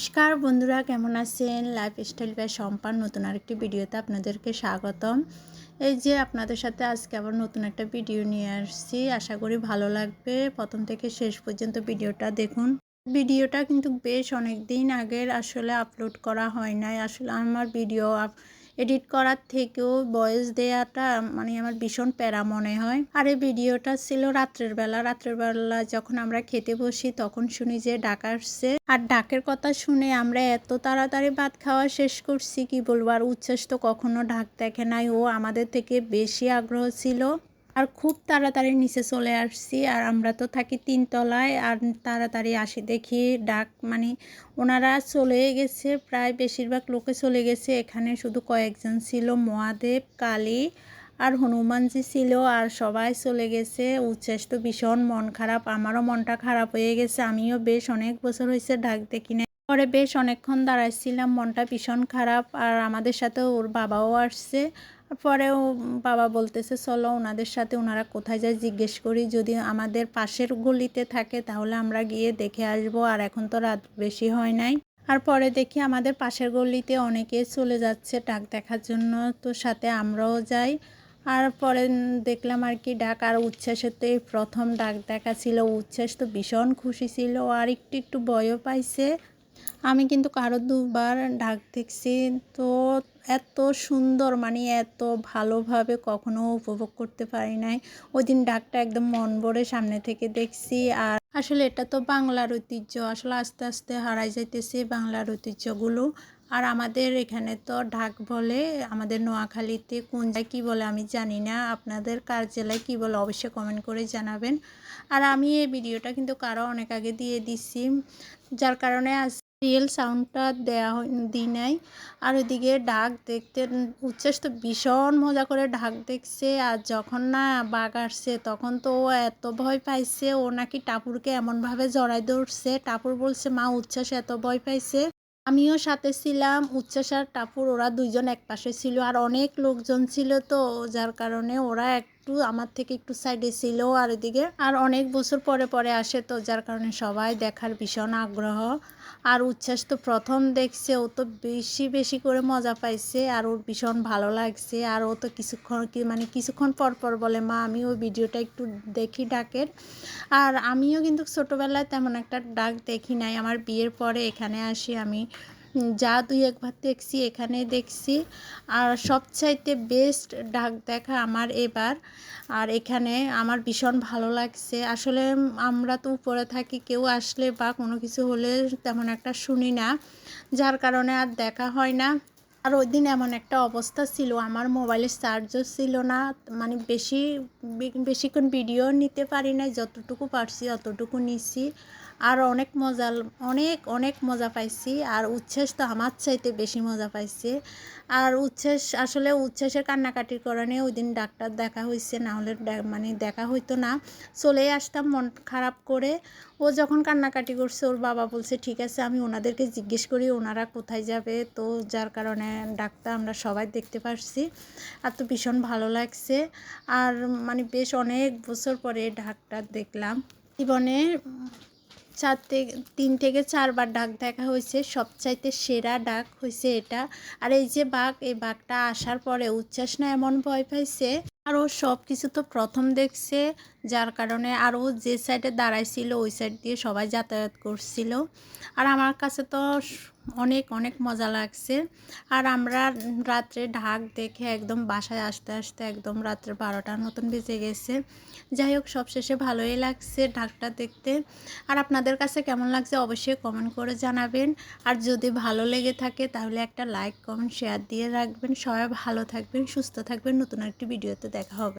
নমস্কার বন্ধুরা, কেমন আছেন? লাইফ স্টাইল বাই সম্পান নতুন আরেকটি ভিডিওতে আপনাদেরকে স্বাগতম। এই যে আপনাদের সাথে আজকে আবার নতুন একটা ভিডিও নিয়ে আসছি। আশা করি ভালো লাগবে। প্রথম থেকে শেষ পর্যন্ত ভিডিওটা দেখুন। ভিডিওটা কিন্তু বেশ অনেক দিন আগের আসলে আপলোড করা হয় নাই। আসলে আমার ভিডিও এডিট করার থেকেও ভয়েস দেওয়াটা মানে আমার ভীষণ প্যারা মনে হয়। আর এই ভিডিওটা ছিল রাত্রের বেলা। রাত্রের বেলা যখন আমরা খেতে বসি, তখন শুনি যে ডাক আসছে। আর ডাকের কথা শুনে আমরা এত তাড়াতাড়ি ভাত খাওয়া শেষ করছি, কি বলব? আর উচ্ছ্বাস তো কখনো ডাক দেখে নাই। ও আমাদের থেকে বেশি আগ্রহ ছিল। আর খুব তাড়াতাড়ি নিচে চলে আসছি, আর আমরা তো থাকি তিনতলায়, আর তাড়াতাড়ি আসি দেখি ডাক মানে ওনারা চলে গেছে, প্রায় বেশিরভাগ লোকে চলে গেছে। এখানে শুধু কয়েকজন ছিল, মহাদেব, কালী আর হনুমানজি ছিল, আর সবাই চলে গেছে। উচ্ছ্বাস তো ভীষণ মন খারাপ, আমারও মনটা খারাপ হয়ে গেছে। আমিও বেশ অনেক বছর হয়েছে ডাক দেখি পরে বেশ অনেকক্ষণ দাঁড়াইছিলাম, মনটা ভীষণ খারাপ আর আমাদের সাথে ওর বাবাও আসছে। পরে ও বাবা বলতেছে, চলো ওনাদের সাথে ওনারা কোথায় যায় জিজ্ঞেস করি, যদি আমাদের পাশের গলিতে থাকে তাহলে আমরা গিয়ে দেখে আসব। আর এখন তো রাত বেশি হয় নাই। আর পরে দেখি আমাদের পাশের গলিতে অনেকে চলে যাচ্ছে ডাক দেখার জন্য, তো সাথে আমরাও যাই। আর পরে দেখলাম আর কি ডাক, আর উচ্ছ্বাসের তো প্রথম ডাক দেখা ছিল। উচ্ছ্বাস তো ভীষণ খুশি ছিল, আর একটু একটু ভয়ও পাইছে। আমি কিন্তু কারও দুবার ডাক দেখছি, তো এত সুন্দর মানে এত ভালোভাবে কখনো উপভোগ করতে পারি নাই। ওই দিন ডাকটা একদম মন ভরে সামনে থেকে দেখছি, আর আসলে এটা তো বাংলার ঐতিহ্য। আসলে আস্তে আস্তে হারাই যাইতেছে বাংলার ঐতিহ্যগুলো। আর আমাদের এখানে তো ঢাক বলে আমাদের নোয়াখালীতে কোন জায়গায় কী বলে আমি জানি না। আপনাদের কার জেলায় কী বলে অবশ্যই কমেন্ট করে জানাবেন। আর আমি এই ভিডিওটা কিন্তু কারও অনেক আগে দিয়ে দিছি, যার কারণে আজ রিয়েল সাউন্ডটা দেওয়া দিই নাই। আর ওইদিকে ডাক দেখতে উচ্ছ্বাস তো ভীষণ মজা করে ঢাক দেখছে। আর যখন না বাঘ আসছে, তখন তো ও এত ভয় পাইছে, ও নাকি টাপুরকে এমনভাবে জড়াই ধরছে। টাপুর বলছে, মা, উচ্ছ্বাস এত ভয় পাইছে? আমিও সাথে ছিলাম, উচ্ছ্বাস আর টাপুর, ওরা দুইজন এক পাশে ছিল। আর অনেক লোকজন ছিল তো, যার কারণে ওরা একটু আমার থেকে একটু সাইডে ছিল আর এদিকে। আর অনেক বছর পরে পরে আসে তো, যার কারণে সবাই দেখার ভীষণ আগ্রহ। আর উচ্ছ্বাস তো প্রথম দেখছে, ও তো বেশি বেশি করে মজা পাইছে আর ওর ভীষণ ভালো লাগছে। আর ও তো কিছুক্ষণ কি মানে কিছুক্ষণ পর পর বলে, মা, আমি ওই ভিডিওটা একটু দেখি ডাকের। আর আমিও কিন্তু ছোটোবেলায় তেমন একটা ডাক দেখি নাই। আমার বিয়ের পরে এখানে আসি আমি। যা দুই একবার দেখছি এখানে দেখছি। আর সবচাইতে বেস্ট ডাক দেখা আমার এবার। আর এখানে আমার ভীষণ ভালো লাগছে। আসলে আমরা তো উপরে থাকি, কেউ আসলে বা কোনো কিছু হলে তেমন একটা শুনি না। যার কারণে আর দেখা হয় না। আর ওই দিন এমন একটা অবস্থা ছিল, আমার মোবাইলের চার্জও ছিল না মানে বেশি বেশিক্ষণ ভিডিও নিতে পারি না যতটুকু পারছি অতটুকু নিছি। আর অনেক মজা, অনেক অনেক মজা পাইছি, আর উচ্ছ্বাস তো আমার চাইতে বেশি মজা পাইছে। আর উচ্ছ্বাস, আসলে উচ্ছ্বাসের কান্নাকাটির কারণে ওই দিন ডাক্তার দেখা হয়েছে না হলে মানে দেখা হইতো না। চলে আসতাম মন খারাপ করে। ও যখন কান্নাকাটি করছে, ওর বাবা বলছে, ঠিক আছে, আমি ওনাদেরকে জিজ্ঞেস করি, ওনারা কোথায় যাবে? তো যার কারণে ডাক্তার আমরা সবাই দেখতে পারছি। আর তো ভীষণ ভালো লাগছে। আর মানে বেশ অনেক বছর পরে ডাক্তার দেখলাম। জীবনে চার থেকে তিন থেকে চারবার ডাক দেখা হয়েছে। সবচাইতে সেরা ডাক হয়েছে এটা। আর এই যে বাঘ, এই বাঘটা আসার পরে উচ্ছ্বাস না এমন ভয় পাইছে। আর ও সব কিছু তো প্রথম দেখছে, যার কারণে আর ও যে সাইডে দাঁড়াইছিল, ওই সাইড দিয়ে সবাই যাতায়াত করছিল। আর আমার কাছে তো অনেক অনেক মজা লাগছে। আর আমরা রাত্রে ঢাক দেখে একদম বাসায় আসতে আসতে একদম রাত্রে বারোটার মতন বেজে গেছে। যাই হোক, সবশেষে ভালোই লাগছে ঢাকটা দেখতে। আর আপনাদের কাছে কেমন লাগছে অবশ্যই কমেন্ট করে জানাবেন। আর যদি ভালো লেগে থাকে, তাহলে একটা লাইক কমেন্ট শেয়ার দিয়ে রাখবেন। সবাই ভালো থাকবেন, সুস্থ থাকবেন। নতুন একটি ভিডিওতে দেখা হবে।